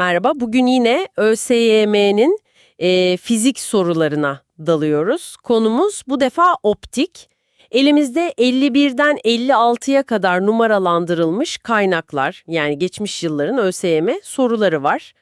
Merhaba, bugün yine ÖSYM'nin e, fizik sorularına dalıyoruz. Konumuz bu defa optik. Elimizde 51'den 56'ya kadar numaralandırılmış kaynaklar, yani geçmiş yılların ÖSYM soruları var.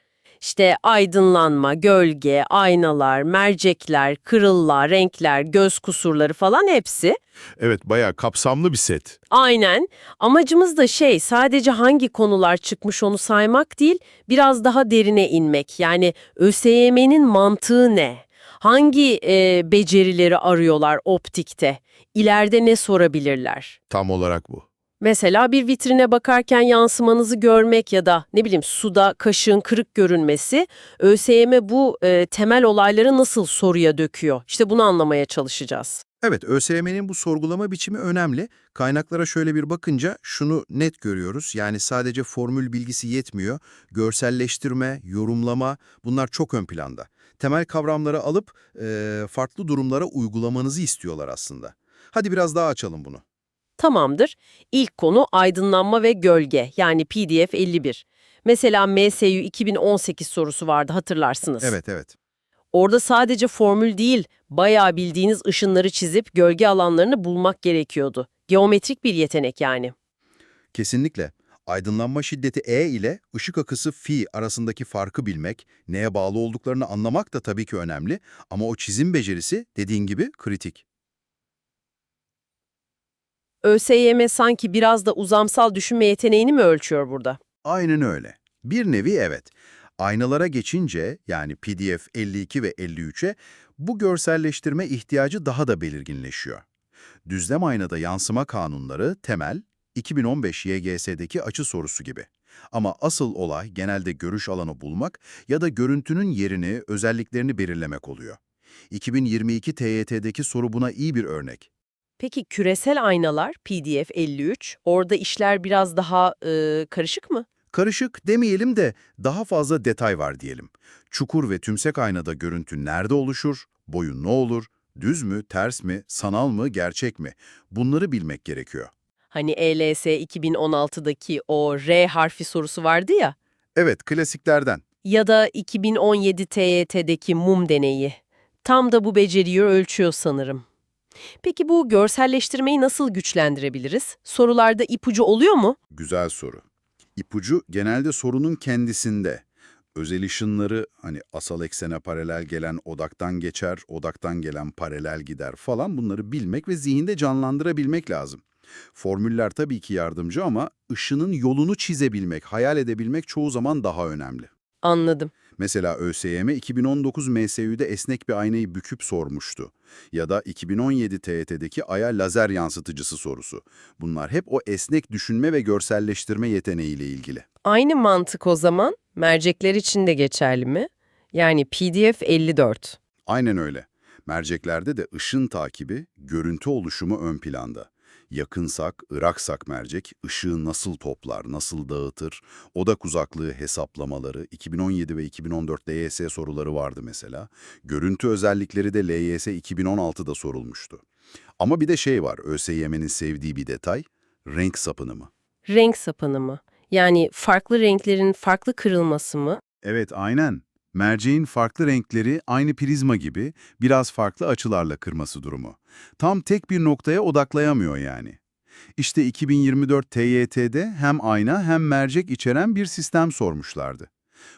İşte aydınlanma, gölge, aynalar, mercekler, kırıllar, renkler, göz kusurları falan hepsi. Evet, bayağı kapsamlı bir set. Aynen. Amacımız da şey sadece hangi konular çıkmış onu saymak değil, biraz daha derine inmek. Yani ÖSYM'nin mantığı ne? Hangi e, becerileri arıyorlar optikte? İleride ne sorabilirler? Tam olarak bu. Mesela bir vitrine bakarken yansımanızı görmek ya da ne bileyim suda kaşığın kırık görünmesi ÖSYM bu e, temel olayları nasıl soruya döküyor? İşte bunu anlamaya çalışacağız. Evet, ÖSYM'nin bu sorgulama biçimi önemli. Kaynaklara şöyle bir bakınca şunu net görüyoruz. Yani sadece formül bilgisi yetmiyor. Görselleştirme, yorumlama bunlar çok ön planda. Temel kavramları alıp e, farklı durumlara uygulamanızı istiyorlar aslında. Hadi biraz daha açalım bunu. Tamamdır. İlk konu aydınlanma ve gölge yani PDF 51. Mesela MSU 2018 sorusu vardı hatırlarsınız. Evet, evet. Orada sadece formül değil, bayağı bildiğiniz ışınları çizip gölge alanlarını bulmak gerekiyordu. Geometrik bir yetenek yani. Kesinlikle. Aydınlanma şiddeti E ile ışık akısı Fi arasındaki farkı bilmek, neye bağlı olduklarını anlamak da tabii ki önemli. Ama o çizim becerisi dediğin gibi kritik. ÖSYM sanki biraz da uzamsal düşünme yeteneğini mi ölçüyor burada? Aynen öyle. Bir nevi evet. Aynalara geçince yani PDF 52 ve 53'e bu görselleştirme ihtiyacı daha da belirginleşiyor. Düzlem aynada yansıma kanunları temel 2015 YGS'deki açı sorusu gibi. Ama asıl olay genelde görüş alanı bulmak ya da görüntünün yerini, özelliklerini belirlemek oluyor. 2022 TYT'deki soru buna iyi bir örnek. Peki küresel aynalar PDF 53, orada işler biraz daha e, karışık mı? Karışık demeyelim de daha fazla detay var diyelim. Çukur ve tümsek aynada görüntü nerede oluşur, boyu ne olur, düz mü, ters mi, sanal mı, gerçek mi? Bunları bilmek gerekiyor. Hani ELS 2016'daki o R harfi sorusu vardı ya. Evet, klasiklerden. Ya da 2017 TYT'deki mum deneyi. Tam da bu beceriyi ölçüyor sanırım. Peki bu görselleştirmeyi nasıl güçlendirebiliriz? Sorularda ipucu oluyor mu? Güzel soru. İpucu genelde sorunun kendisinde. Özel ışınları hani asal eksene paralel gelen odaktan geçer, odaktan gelen paralel gider falan bunları bilmek ve zihinde canlandırabilmek lazım. Formüller tabii ki yardımcı ama ışının yolunu çizebilmek, hayal edebilmek çoğu zaman daha önemli. Anladım. Mesela ÖSYM 2019 MSÜ'de esnek bir aynayı büküp sormuştu. Ya da 2017 TYT'deki aya lazer yansıtıcısı sorusu. Bunlar hep o esnek düşünme ve görselleştirme yeteneğiyle ilgili. Aynı mantık o zaman mercekler için de geçerli mi? Yani PDF 54. Aynen öyle. Merceklerde de ışın takibi, görüntü oluşumu ön planda. Yakınsak, ıraksak mercek, ışığı nasıl toplar, nasıl dağıtır, odak uzaklığı hesaplamaları, 2017 ve 2014 LYS soruları vardı mesela. Görüntü özellikleri de LYS 2016'da sorulmuştu. Ama bir de şey var, ÖSYM'nin sevdiği bir detay, renk sapınımı. Renk sapınımı. Yani farklı renklerin farklı kırılması mı? Evet, aynen. Merceğin farklı renkleri aynı prizma gibi biraz farklı açılarla kırması durumu. Tam tek bir noktaya odaklayamıyor yani. İşte 2024 TYT'de hem ayna hem mercek içeren bir sistem sormuşlardı.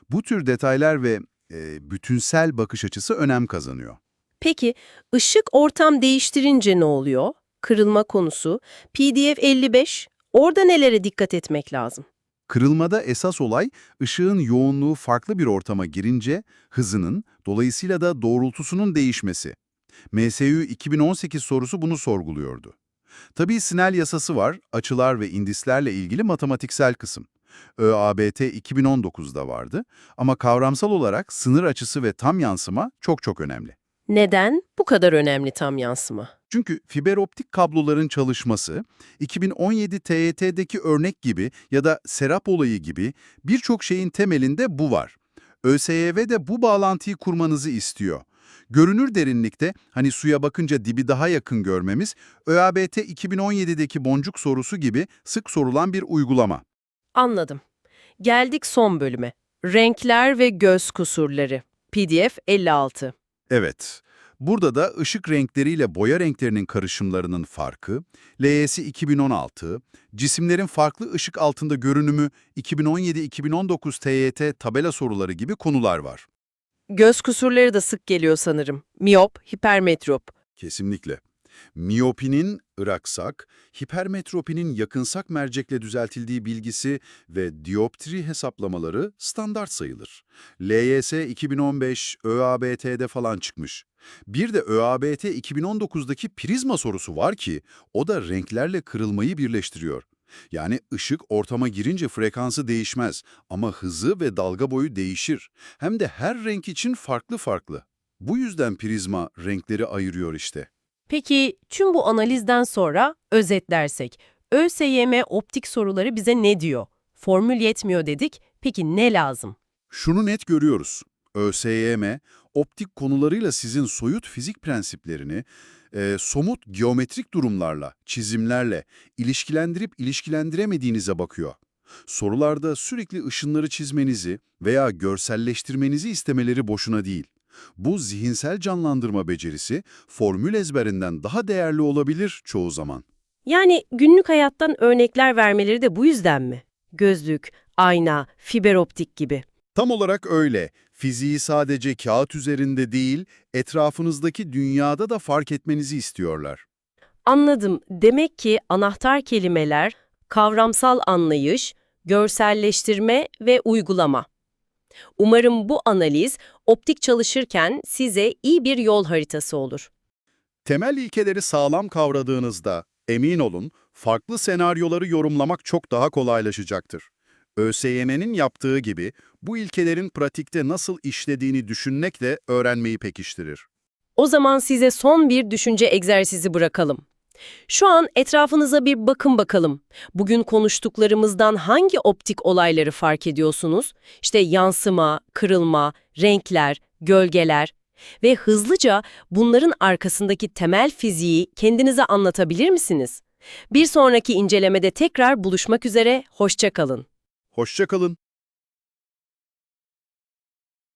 Bu tür detaylar ve e, bütünsel bakış açısı önem kazanıyor. Peki ışık ortam değiştirince ne oluyor? Kırılma konusu. PDF 55. Orada nelere dikkat etmek lazım? Kırılmada esas olay ışığın yoğunluğu farklı bir ortama girince hızının, dolayısıyla da doğrultusunun değişmesi. MSU 2018 sorusu bunu sorguluyordu. Tabii Snell yasası var, açılar ve indislerle ilgili matematiksel kısım. ÖABT 2019'da vardı ama kavramsal olarak sınır açısı ve tam yansıma çok çok önemli. Neden bu kadar önemli tam yansıma? Çünkü fiber optik kabloların çalışması, 2017 TYT'deki örnek gibi ya da serap olayı gibi birçok şeyin temelinde bu var. ÖSYV de bu bağlantıyı kurmanızı istiyor. Görünür derinlikte, hani suya bakınca dibi daha yakın görmemiz, ÖABT 2017'deki boncuk sorusu gibi sık sorulan bir uygulama. Anladım. Geldik son bölüme. Renkler ve göz kusurları. PDF 56. Evet. Burada da ışık renkleriyle boya renklerinin karışımlarının farkı, LYS 2016, cisimlerin farklı ışık altında görünümü 2017-2019 TYT tabela soruları gibi konular var. Göz kusurları da sık geliyor sanırım. Miyop, hipermetrop. Kesinlikle. Miyopinin ıraksak, hipermetropinin yakınsak mercekle düzeltildiği bilgisi ve dioptri hesaplamaları standart sayılır. LYS 2015, ÖABT'de falan çıkmış. Bir de ÖABT 2019'daki prizma sorusu var ki, o da renklerle kırılmayı birleştiriyor. Yani ışık ortama girince frekansı değişmez ama hızı ve dalga boyu değişir. Hem de her renk için farklı farklı. Bu yüzden prizma renkleri ayırıyor işte. Peki tüm bu analizden sonra özetlersek, ÖSYM optik soruları bize ne diyor? Formül yetmiyor dedik, peki ne lazım? Şunu net görüyoruz. ÖSYM, optik konularıyla sizin soyut fizik prensiplerini, e, somut geometrik durumlarla, çizimlerle ilişkilendirip ilişkilendiremediğinize bakıyor. Sorularda sürekli ışınları çizmenizi veya görselleştirmenizi istemeleri boşuna değil. Bu zihinsel canlandırma becerisi formül ezberinden daha değerli olabilir çoğu zaman. Yani günlük hayattan örnekler vermeleri de bu yüzden mi? Gözlük, ayna, fiber optik gibi. Tam olarak öyle. Fiziği sadece kağıt üzerinde değil, etrafınızdaki dünyada da fark etmenizi istiyorlar. Anladım. Demek ki anahtar kelimeler kavramsal anlayış, görselleştirme ve uygulama. Umarım bu analiz optik çalışırken size iyi bir yol haritası olur. Temel ilkeleri sağlam kavradığınızda, emin olun, farklı senaryoları yorumlamak çok daha kolaylaşacaktır. ÖSYM'nin yaptığı gibi bu ilkelerin pratikte nasıl işlediğini düşünmek de öğrenmeyi pekiştirir. O zaman size son bir düşünce egzersizi bırakalım. Şu an etrafınıza bir bakın bakalım. Bugün konuştuklarımızdan hangi optik olayları fark ediyorsunuz? İşte yansıma, kırılma, renkler, gölgeler ve hızlıca bunların arkasındaki temel fiziği kendinize anlatabilir misiniz? Bir sonraki incelemede tekrar buluşmak üzere, hoşça kalın. Hoşça kalın.